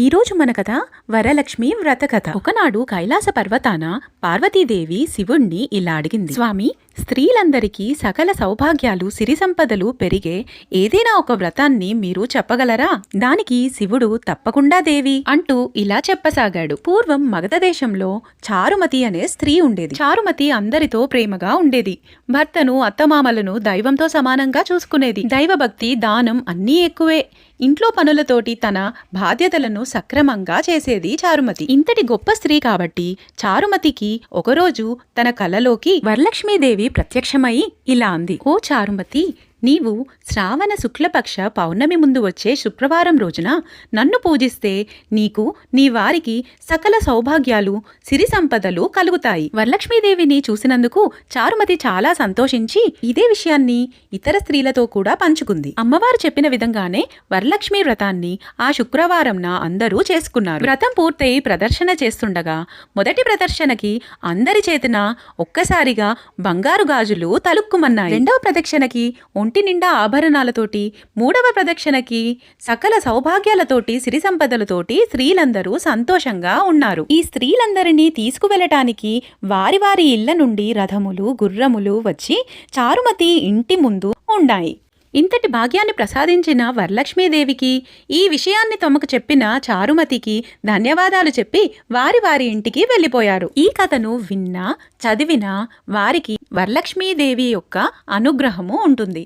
ఈరోజు మన కథ వరలక్ష్మి వ్రత కథ ఒకనాడు కైలాస పర్వతాన పార్వతీదేవి శివుణ్ణి ఇలా అడిగింది. స్వామి స్త్రీలందరికీ సకల సౌభాగ్యాలు సిరి సంపదలు పెరిగే ఏదైనా ఒక వ్రతాన్ని మీరు చెప్పగలరా? దానికి శివుడు తప్పకుండా దేవి అంటూ ఇలా చెప్పసాగాడు. పూర్వం మగధ దేశంలో చారుమతి అనే స్త్రీ ఉండేది. చారుమతి అందరితో ప్రేమగా ఉండేది. భర్తను అత్తమామలను దైవంతో సమానంగా చూసుకునేది. దైవభక్తి దానం అన్నీ ఎక్కువే. ఇంట్లో పనులతోటి తన బాధ్యతలను సక్రమంగా చేసేది చారుమతి. ఇంతటి గొప్ప స్త్రీ కాబట్టి చారుమతికి ఒకరోజు తన కలలోకి వరలక్ష్మీదేవి ప్రత్యక్షమై ఇలా అంది. ఓ చారుమతి నీవు శ్రావణ శుక్లపక్ష పౌర్ణమి ముందు వచ్చే శుక్రవారం రోజున నన్ను పూజిస్తే నీకు నీ వారికి సకల సౌభాగ్యాలు సిరి సంపదలు కలుగుతాయి. వరలక్ష్మీదేవిని చూసినందుకు చారుమతి చాలా సంతోషించి ఇదే విషయాన్ని ఇతర స్త్రీలతో కూడా పంచుకుంది. అమ్మవారు చెప్పిన విధంగానే వరలక్ష్మి వ్రతాన్ని ఆ శుక్రవారంన అందరూ చేసుకున్నారు. వ్రతం పూర్తయి ప్రదర్శన చేస్తుండగా మొదటి ప్రదర్శనకి అందరి చేతిన ఒక్కసారిగా బంగారు గాజులు తలుక్కుమన్నాయి. రెండవ ప్రదక్షిణకి ఒంటి నిండా ఆభరణాలతోటి మూడవ ప్రదక్షిణకి సకల సౌభాగ్యాలతోటి సిరి సంపదలతోటి స్త్రీలందరూ సంతోషంగా ఉన్నారు. ఈ స్త్రీలందరినీ తీసుకువెళ్ళటానికి వారి వారి ఇళ్ళ నుండి రథములు గుర్రములు వచ్చి చారుమతి ఇంటి ముందు ఉన్నాయి ఇంతటి భాగ్యాన్ని ప్రసాదించిన వరలక్ష్మీదేవికి ఈ విషయాన్ని తమకు చెప్పిన చారుమతికి ధన్యవాదాలు చెప్పి వారి వారి ఇంటికి వెళ్ళిపోయారు. ఈ కథను విన్నా చదివినా వారికి వరలక్ష్మీదేవి యొక్క అనుగ్రహము ఉంటుంది.